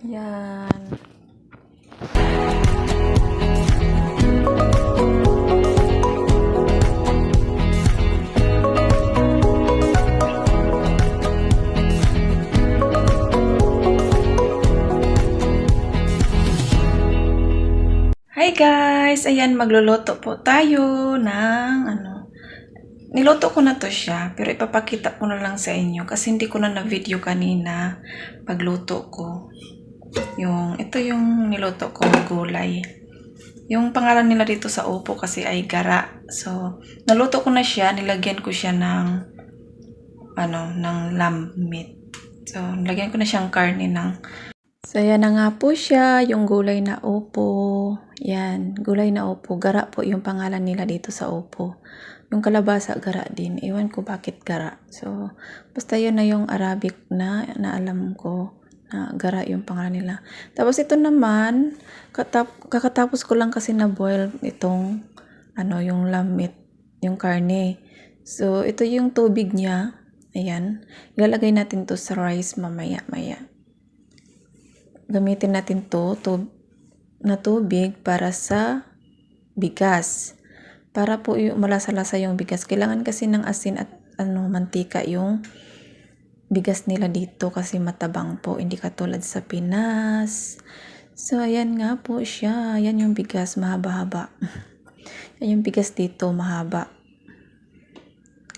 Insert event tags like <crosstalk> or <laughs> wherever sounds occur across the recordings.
Yan. Hi guys! Ayan, magluluto po tayo ng ano. Niluto ko na to siya, pero ipapakita ko na lang sa inyo kasi hindi ko na na-video kanina pagluto ko. Yung, ito yung niluto ko gulay. Yung pangalan nila dito sa upo kasi ay gara. So, naluto ko na siya, nilagyan ko siya ng ano, ng lamb meat. So, nilagyan ko na siyang karne ng So, yan na nga po siya, yung gulay na opo. Yan, gulay na opo. Gara po yung pangalan nila dito sa opo. Yung kalabasa, gara din. Iwan ko bakit gara. So, basta yun na yung Arabic na, na alam ko na gara yung pangalan nila. Tapos ito naman, katap, kakatapos ko lang kasi na boil itong, ano, yung lamb meat, yung karne. So, ito yung tubig niya. Ayan. Ilalagay natin to sa rice mamaya-maya gamitin natin to, to na tubig para sa bigas. Para po yung malasa-lasa yung bigas. Kailangan kasi ng asin at ano mantika yung bigas nila dito kasi matabang po. Hindi katulad sa Pinas. So, ayan nga po siya. Ayan yung bigas, mahaba-haba. <laughs> Ayan yung bigas dito, mahaba.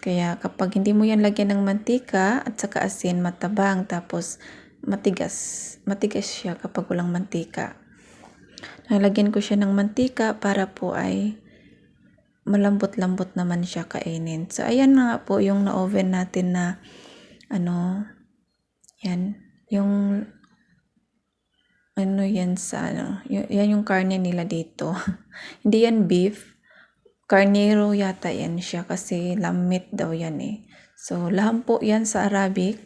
Kaya kapag hindi mo yan lagyan ng mantika at saka asin, matabang. Tapos, matigas. Matigas siya kapag walang mantika. Nalagyan ko siya ng mantika para po ay malambot-lambot naman siya kainin. So, ayan nga po yung na-oven natin na ano, yan, yung ano yan sa ano, yan yung karne nila dito. <laughs> Hindi yan beef. Carnero yata yan siya kasi lamb meat daw yan eh. So, laham po yan sa Arabic.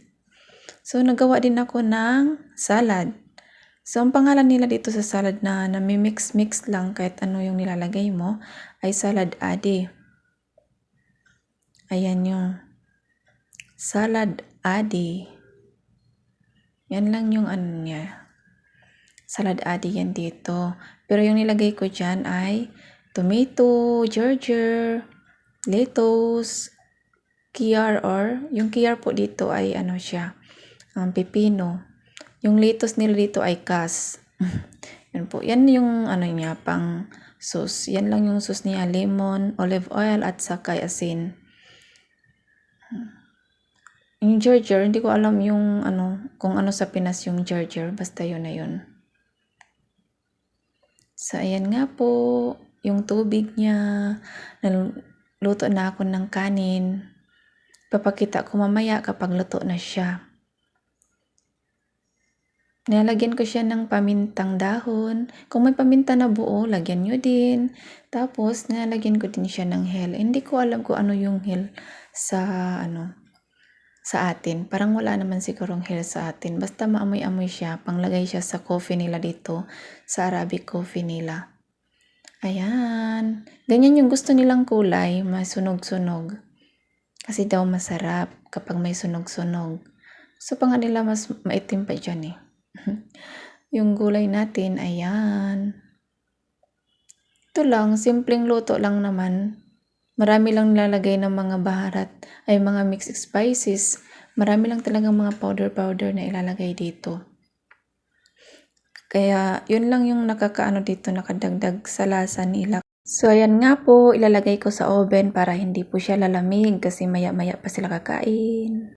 So, nagawa din ako ng salad. So, ang pangalan nila dito sa salad na nami-mix-mix lang kahit ano yung nilalagay mo ay salad adi. Ayan yung salad adi. Yan lang yung ano niya. Salad adi yan dito. Pero yung nilagay ko dyan ay tomato, ginger, lettuce, kiar or yung kiar po dito ay ano siya, um, pepino. Yung lettuce nila dito ay kas. <laughs> yan po. Yan yung ano niya, pang sauce. Yan lang yung sauce niya. Lemon, olive oil, at saka asin. Yung ginger, hindi ko alam yung ano, kung ano sa Pinas yung ginger. Basta yun na yun. So, ayan nga po. Yung tubig niya. Naluto na ako ng kanin. Papakita ko mamaya kapag luto na siya. Nilalagyan ko siya ng pamintang dahon. Kung may paminta na buo, lagyan nyo din. Tapos, nilalagyan ko din siya ng hell. Hindi ko alam kung ano yung hell sa, ano, sa atin. Parang wala naman sigurong hell sa atin. Basta maamoy-amoy siya. Panglagay siya sa coffee nila dito. Sa Arabic coffee nila. Ayan. Ganyan yung gusto nilang kulay. Masunog-sunog. Kasi daw masarap kapag may sunog-sunog. So, pang nila mas maitim pa dyan eh. <laughs> yung gulay natin, ayan. Ito lang, simpleng luto lang naman. Marami lang nilalagay ng mga baharat, ay mga mixed spices. Marami lang talagang mga powder-powder na ilalagay dito. Kaya, yun lang yung nakakaano dito, nakadagdag sa lasa nila. So, ayan nga po, ilalagay ko sa oven para hindi po siya lalamig kasi maya-maya pa sila kakain.